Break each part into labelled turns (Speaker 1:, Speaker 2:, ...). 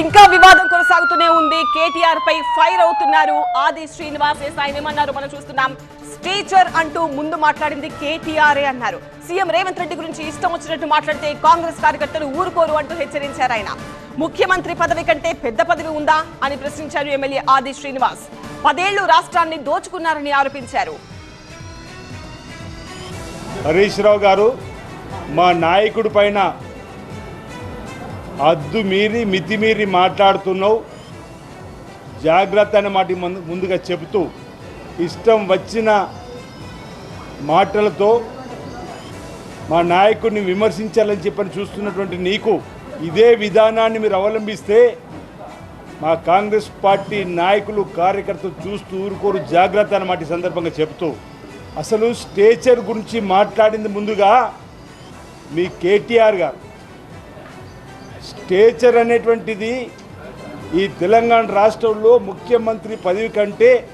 Speaker 1: ఇంకా వివాదం కొనసాగుతూనే ఉంది. కేటీఆర్ పై ఫైర్ అవుతున్నారు. ఆది శ్రీనివాస్ ఎస్ ఆయన ఏమన్నారు? మనం చూస్తున్నాం. స్టేచర్ అంటూ ముందు మాట్లాడింది కేటీఆర్ఏ అన్నారు. సీఎం రేవంత్ రెడ్డి గురించి ఇష్టం వచ్చినట్టు మాట్లాడితే కాంగ్రెస్ కార్యకర్తలు ఊరుకోరు అంటూ హెచ్చరించారు ఆయన. ముఖ్యమంత్రి పదవి కంటే పెద్ద పదవి ఉందా అని ప్రశ్నించారు ఎమ్మెల్యే ఆది శ్రీనివాస్. పదేళ్ళు రాష్ట్రాన్ని దోచుకున్నారని ఆరోపించారు.
Speaker 2: హరీష్ రావు గారు మా నాయకుడి పైన అద్దు మీరి మితిమీరి మాట్లాడుతున్నావు. జాగ్రత్త అనే మాట ముందు- ముందుగా చెబుతూ ఇష్టం వచ్చిన మాటలతో మా నాయకుడిని విమర్శించాలని చెప్పని చూస్తున్నటువంటి నీకు ఇదే విధానాన్ని మీరు అవలంబిస్తే మా కాంగ్రెస్ పార్టీ నాయకులు కార్యకర్తలు చూస్తూ ఊరుకోరు జాగ్రత్త అన్నమాట ఈ సందర్భంగా చెబుతూ అసలు స్టేచర్ గురించి మాట్లాడింది ముందుగా మీ కేటీఆర్ గారు. స్టేచర్ అనేటువంటిది ఈ తెలంగాణ రాష్ట్రంలో ముఖ్యమంత్రి పదవి కంటే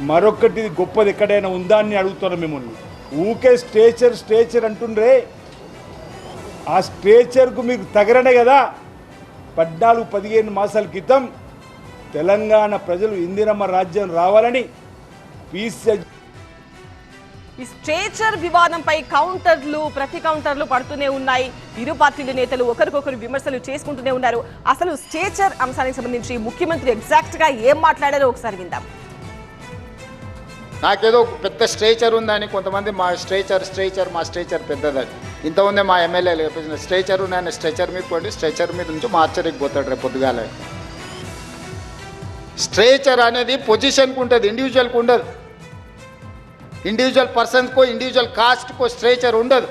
Speaker 2: మరొకటి గొప్పది ఎక్కడైనా ఉందా అని అడుగుతున్నాం మిమ్మల్ని. ఊకే స్టేచర్ స్టేచర్ అంటుండ్రే. ఆ స్టేచర్కు మీకు తగరనే కదా. పద్నాలుగు పదిహేను మాసాల క్రితం తెలంగాణ ప్రజలు ఇందిరమ్మ రాజ్యం రావాలని పీసీ
Speaker 1: ఈ స్టేచర్ వివాదంపై కౌంటర్లు ప్రతి కౌంటర్లు పడుతూనే ఉన్నాయి. ఇరు పార్టీల నేతలు ఒకరికొకరు విమర్శలు చేసుకుంటూనే ఉన్నారు. అసలు స్టేచర్ అంశానికి సంబంధించి ముఖ్యమంత్రి ఎగ్జాక్ట్గా ఏం మాట్లాడారో ఒకసారి విందాం.
Speaker 3: నాకేదో పెద్ద స్ట్రేచర్ ఉందని కొంతమంది మా స్ట్రేచర్ స్ట్రేచర్ మా స్ట్రేచర్ పెద్దదని. ఇంత ఉంది మా ఎమ్మెల్యేలు చెప్పేసిన స్ట్రేచర్ ఉన్నాయని స్ట్రెచర్ మీద పోండి స్ట్రెచర్ మీద నుంచి మార్చరికి పోతాడు రేపు పొద్దుగాల. స్ట్రేచర్ అనేది పొజిషన్కి ఉంటుంది ఇండివిజువల్కి ఉండదు. ఇండివిజువల్ పర్సన్కో ఇండివిజువల్ కాస్ట్కో స్ట్రేచర్ ఉండదు.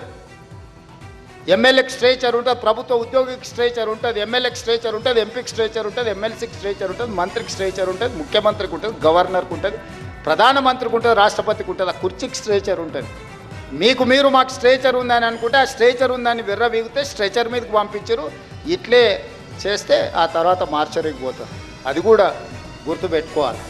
Speaker 3: ఎమ్మెల్యేకి స్ట్రేచర్ ఉంటుంది ప్రభుత్వ ఉద్యోగికి స్ట్రేచర్ ఉంటుంది ఎమ్మెల్యేకి స్ట్రేచర్ ఉంటుంది ఎంపీకి స్ట్రేచర్ ఉంటుంది ఎమ్మెల్సీకి స్ట్రేచర్ ఉంటుంది మంత్రికి స్ట్రేచర్ ఉంటుంది ముఖ్యమంత్రికి ఉంటుంది గవర్నర్కి ఉంటుంది ప్రధానమంత్రికి ఉంటుంది రాష్ట్రపతికి ఉంటుంది ఆ కుర్చీకి స్ట్రేచర్ ఉంటుంది. మీకు మీరు మాకు స్ట్రేచర్ ఉందని అనుకుంటే ఆ స్ట్రేచర్ ఉందని విర్ర వీగితే స్ట్రెచర్ మీదకి పంపించరు. ఇట్లే చేస్తే ఆ తర్వాత మార్చరికి పోతారు. అది కూడా గుర్తుపెట్టుకోవాలి.